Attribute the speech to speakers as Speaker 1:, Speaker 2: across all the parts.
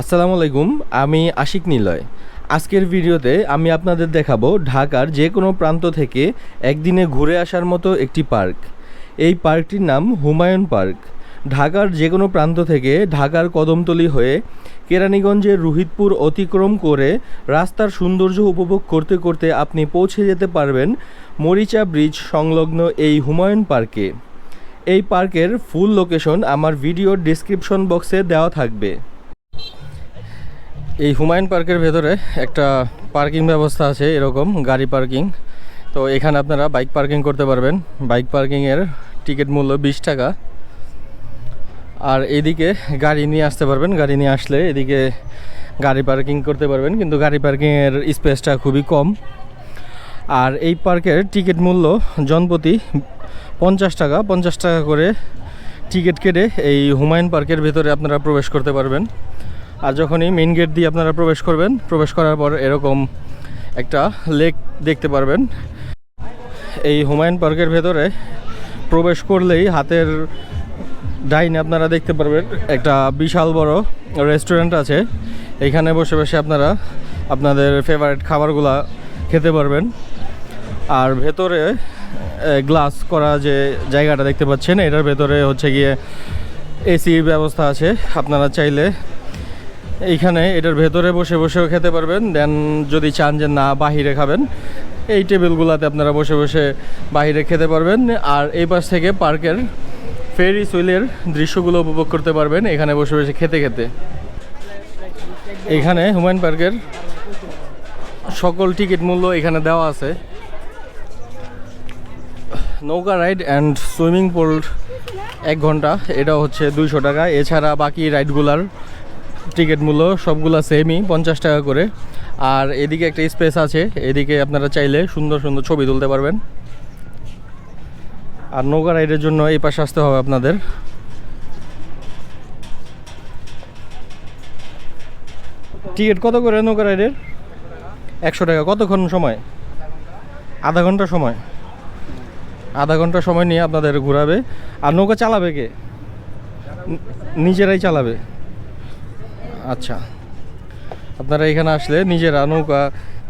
Speaker 1: আসসালামু আলাইকুম, আমি আশিক নিলয়। আজকের ভিডিওতে আমি আপনাদের দেখাবো ঢাকার যে কোনো প্রান্ত থেকে একদিনে ঘুরে আসার মতো একটি পার্ক। এই পার্কটির নাম হুমায়ুন পার্ক। ঢাকার যে কোনো প্রান্ত থেকে ঢাকার কদমতলি হয়ে কেরানীগঞ্জের রোহিতপুর অতিক্রম করে রাস্তার সৌন্দর্য উপভোগ করতে করতে আপনি পৌঁছে যেতে পারবেন মরিচা ব্রিজ সংলগ্ন এই হুমায়ুন পার্কে। এই পার্কের ফুল লোকেশন আমার ভিডিওর ডিসক্রিপশন বক্সে দেওয়া থাকবে। এই হুমায়ুন পার্কের ভেতরে একটা পার্কিং ব্যবস্থা আছে, এরকম গাড়ি পার্কিং। তো এখানে আপনারা বাইক পার্কিং করতে পারবেন। বাইক পার্কিংয়ের টিকিট মূল্য বিশ টাকা। আর এদিকে গাড়ি নিয়ে আসতে পারবেন। গাড়ি নিয়ে আসলে এদিকে গাড়ি পার্কিং করতে পারবেন। কিন্তু গাড়ি পার্কিংয়ের স্পেসটা খুবই কম। আর এই পার্কের টিকিট মূল্য জনপ্রতি পঞ্চাশ টাকা। পঞ্চাশ টাকা করে টিকিট কেটে এই হুমায়ুন পার্কের ভেতরে আপনারা প্রবেশ করতে পারবেন। আর যখনই মেইন গেট দিয়ে আপনারা প্রবেশ করবেন, প্রবেশ করার পর এরকম একটা লেক দেখতে পারবেন। এই হুমায়ুন পার্কের ভেতরে প্রবেশ করলেই হাতের ডাইনে আপনারা দেখতে পারবেন একটা বিশাল বড় রেস্টুরেন্ট আছে। এখানে বসে বসে আপনারা আপনাদের ফেভারিট খাবারগুলা খেতে পারবেন। আর ভেতরে গ্লাস করা যে জায়গাটা দেখতে পাচ্ছেন, এটার ভেতরে হচ্ছে গিয়ে এসির ব্যবস্থা আছে। আপনারা চাইলে এইখানে এটার ভেতরে বসে বসেও খেতে পারবেন। দেন যদি চান যে না, বাহিরে খাবেন। এই টেবিলগুলোতে আপনারা বসে বসে বাহিরে খেতে পারবেন। আর এই পাশ থেকে পার্কের ফেরি সুইলের দৃশ্যগুলো উপভোগ করতে পারবেন এখানে বসে বসে খেতে খেতে। এখানে হুমায়ুন পার্কের সকল টিকিট মূল্য এখানে দেওয়া আছে। নৌকা রাইড অ্যান্ড সুইমিং পুল এক ঘণ্টা এটা হচ্ছে দুইশো টাকা। এছাড়া বাকি রাইডগুলার টিকিট মূল্য সবগুলা সেমই পঞ্চাশ টাকা করে। আর এদিকে একটা স্পেস আছে, এদিকে আপনারা চাইলে সুন্দর সুন্দর ছবি তুলতে পারবেন। আর নৌকা রাইডের জন্য এই পাশে আসতে হবে আপনাদের। টিকিট কত করে নৌকা রাইডের একশো টাকা। কতক্ষণ সময়? আধা ঘণ্টা সময়। আধা ঘণ্টা সময় নিয়ে আপনাদের ঘোরাবে। আর নৌকা চালাবে কে? নিজেরাই চালাবে। আচ্ছা। আপনারা এখানে আসলে নিজেরা নৌকা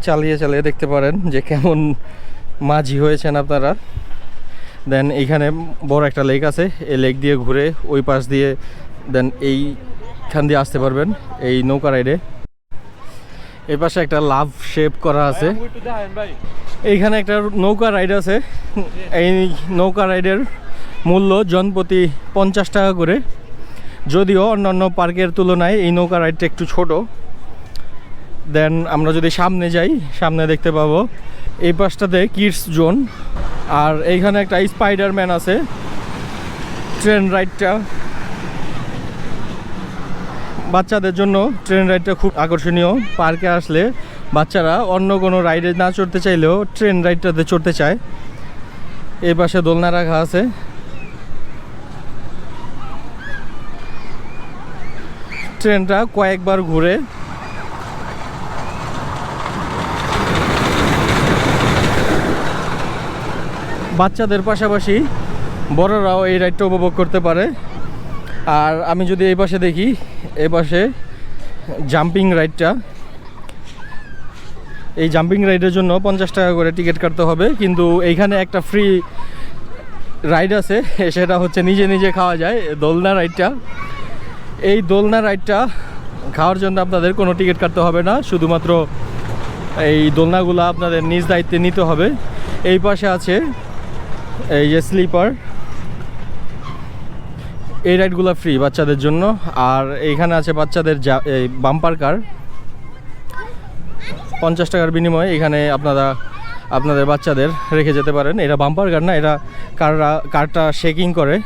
Speaker 1: চালিয়ে চালিয়ে দেখতে পারেন যে কেমন মাঝি হয়েছেন আপনারা। দেন এইখানে বড় একটা লেক আছে, এই লেক দিয়ে ঘুরে ওই পাশ দিয়ে দেন এইখান দিয়ে আসতে পারবেন, এই নৌকা রাইডে এই পাশে একটা লাভ শেপ করা আছে। এইখানে একটা নৌকা রাইড আছে। এই নৌকা রাইডের মূল্য জনপ্রতি পঞ্চাশ টাকা করে। যদিও অন্যান্য পার্কের তুলনায় এই নৌকা রাইডটা একটু ছোট। দেন আমরা যদি সামনে যাই, সামনে দেখতে পাবো এই পাশটাতে কিডস জোন। আর এইখানে একটা স্পাইডারম্যান আছে, ট্রেন রাইডটা। বাচ্চাদের জন্য ট্রেন রাইডটা খুব আকর্ষণীয়। পার্কে আসলে বাচ্চারা অন্য কোনো রাইডে না চড়তে চাইলেও ট্রেন রাইডটাতে চড়তে চায়। এই পাশে দোলনা রাখা আছে। ট্রেনটা কয়েকবার ঘুরে। বাচ্চাদের পাশাপাশি বড়রাও এই রাইডটা উপভোগ করতে পারে। আর আমি যদি এই পাশে দেখি এই পাশে জাম্পিং রাইডটা। এই জাম্পিং রাইডের জন্য পঞ্চাশ টাকা করে টিকিট কাটতে হবে, কিন্তু এইখানে একটা ফ্রি রাইড আছে, সেটা হচ্ছে নিজে নিজে খাওয়া যায় দোলনা রাইডটা। এই দোলনা রাইডটা খাওয়ার জন্য আপনাদের কোনো টিকিট কাটতে হবে না, শুধুমাত্র এই দোলনাগুলো আপনাদের নিজ দায়িত্বে নিতে হবে। এই পাশে আছে এই যে স্লিপার। এই রাইডগুলো ফ্রি বাচ্চাদের জন্য। আর এইখানে আছে বাচ্চাদের যা, এই বাম্পার কার। পঞ্চাশ টাকার বিনিময়ে এখানে আপনারা, আপনাদের বাচ্চাদের রেখে যেতে পারেন। এটা বাম্পার কার না, এটা কাররা, কারটা শেকিং করে।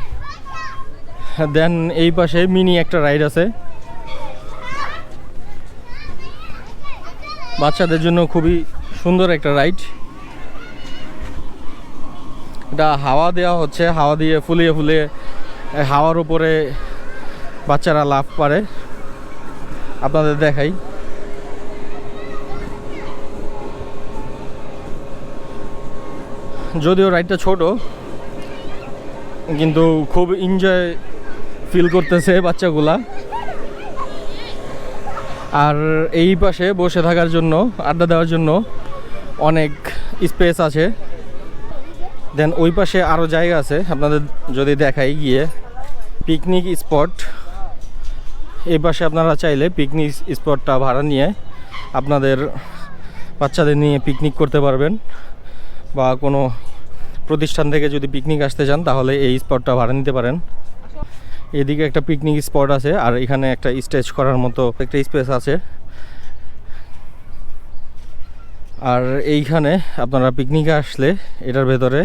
Speaker 1: দেন এই পাশে মিনি একটা রাইড আছে। বাচ্চাদের জন্য খুবই সুন্দর একটা রাইড। এটা হাওয়া দেওয়া হচ্ছে, হাওয়া দিয়ে ফুলিয়ে ফুলিয়ে হাওয়ার উপরে বাচ্চারা লাভ পারে। আপনাদের দেখাই। যদিও রাইডটা ছোট, কিন্তু খুব এনজয় ফিল করতেছে বাচ্চাগুলা। আর এই পাশে বসে থাকার জন্য, আড্ডা দেওয়ার জন্য অনেক স্পেস আছে। দেন ওই পাশে আরও জায়গা আছে, আপনাদের যদি দেখাই গিয়ে। পিকনিক স্পট এই পাশে আপনারা চাইলে পিকনিক স্পটটা ভাড়া নিয়ে আপনাদের বাচ্চাদের নিয়ে পিকনিক করতে পারবেন। বা কোনো প্রতিষ্ঠান থেকে যদি পিকনিক আসতে চান, তাহলে এই স্পটটা ভাড়া নিতে পারেন। এদিকে একটা পিকনিক স্পট আছে, আর এখানে একটা স্টেজ করার মতো একটা স্পেস আছে। আর এইখানে আপনারা পিকনিকে আসলে এটার ভেতরে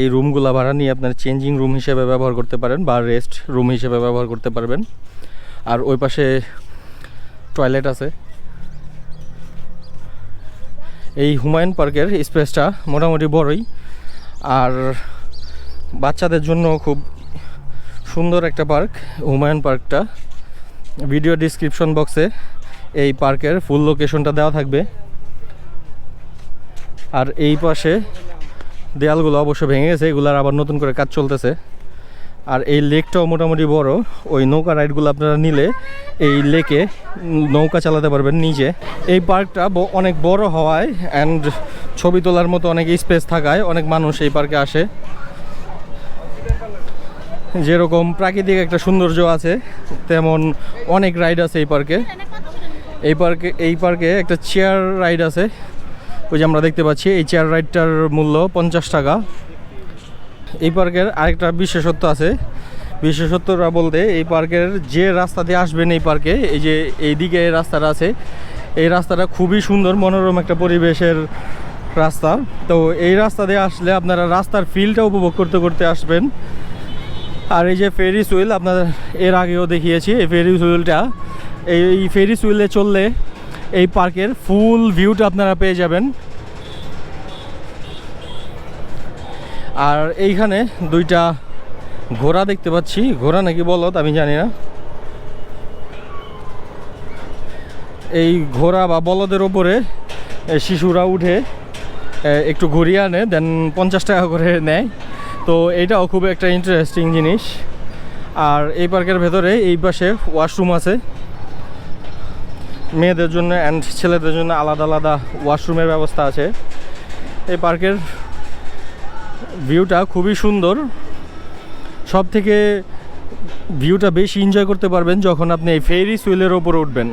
Speaker 1: এই রুমগুলো ভাড়া নিয়ে আপনার চেঞ্জিং রুম হিসেবে ব্যবহার করতে পারেন বা রেস্ট রুম হিসেবে ব্যবহার করতে পারবেন। আর ওই পাশে টয়লেট আছে। এই হুমায়ুন পার্কের স্পেসটা মোটামুটি বড়ই, আর বাচ্চাদের জন্য খুব সুন্দর একটা পার্ক, হুমায়ুন পার্কটা। ভিডিও ডিসক্রিপশন বক্সে এই পার্কের ফুল লোকেশনটা দেওয়া থাকবে। আর এই পাশে দেয়ালগুলো অবশ্য ভেঙে গেছে, এগুলার আবার নতুন করে কাজ চলতেছে। আর এই লেকটাও মোটামুটি বড়, ওই নৌকা রাইডগুলো আপনারা নিলে এই লেকে নৌকা চালাতে পারবেন নিজে। এই পার্কটা অনেক বড় হওয়ায় অ্যান্ড ছবি তোলার মতো অনেক স্পেস থাকায় অনেক মানুষ এই পার্কে আসে। যেরকম প্রাকৃতিক একটা সৌন্দর্য আছে, তেমন অনেক রাইড আছে এই পার্কে এই পার্কে এই পার্কে একটা চেয়ার রাইড আছে। ওই যে আমরা দেখতে পাচ্ছি, এই চেয়ার রাইডটার মূল্য পঞ্চাশ টাকা। এই পার্কের আরেকটা বিশেষত্ব আছে। বিশেষত্বটা বলতে এই পার্কের যে রাস্তা দিয়ে আসবেন এই পার্কে এই যে এইদিকে এই রাস্তাটা আছে, এই রাস্তাটা খুবই সুন্দর, মনোরম একটা পরিবেশের রাস্তা। তো এই রাস্তা দিয়ে আসলে আপনারা রাস্তার ফিলটা উপভোগ করতে করতে আসবেন। আর এই যে ফেরিস হুইল আপনাদের এর আগেও দেখিয়েছি, এই ফেরিস হুইলটা এই ফেরিস হুইলে চললে এই পার্কের ফুল ভিউটা আপনারা পেয়ে যাবেন। আর এইখানে দুইটা ঘোড়া দেখতে পাচ্ছি। ঘোড়া নাকি বলত আমি জানি না। এই ঘোড়া বা বলদের ওপরে শিশুরা উঠে একটু ঘুরিয়ে আনে, দেন পঞ্চাশ টাকা করে নেয়। তো এটাও খুব একটা ইন্টারেস্টিং জিনিস। আর এই পার্কের ভেতরে এই পাশে ওয়াশরুম আছে। মেয়েদের জন্য অ্যান্ড ছেলেদের জন্য আলাদা আলাদা ওয়াশরুমের ব্যবস্থা আছে। এই পার্কের ভিউটা খুবই সুন্দর। সব থেকে ভিউটা বেশি এনজয় করতে পারবেন যখন আপনি এই ফেরি সুইলের ওপরে উঠবেন।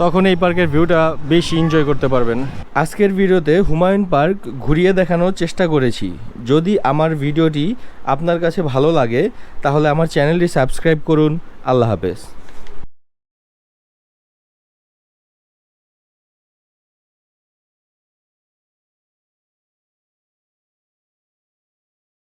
Speaker 1: তখন এই পার্কের ভিউটা বেশি এনজয় করতে পারবেন। আজকের ভিডিওতে হুমায়ুন পার্ক ঘুরিয়ে দেখানোর চেষ্টা করেছি। যদি আমার ভিডিওটি আপনার কাছে ভালো লাগে, তাহলে আমার চ্যানেলটি সাবস্ক্রাইব করুন। আল্লাহ হাফেজ।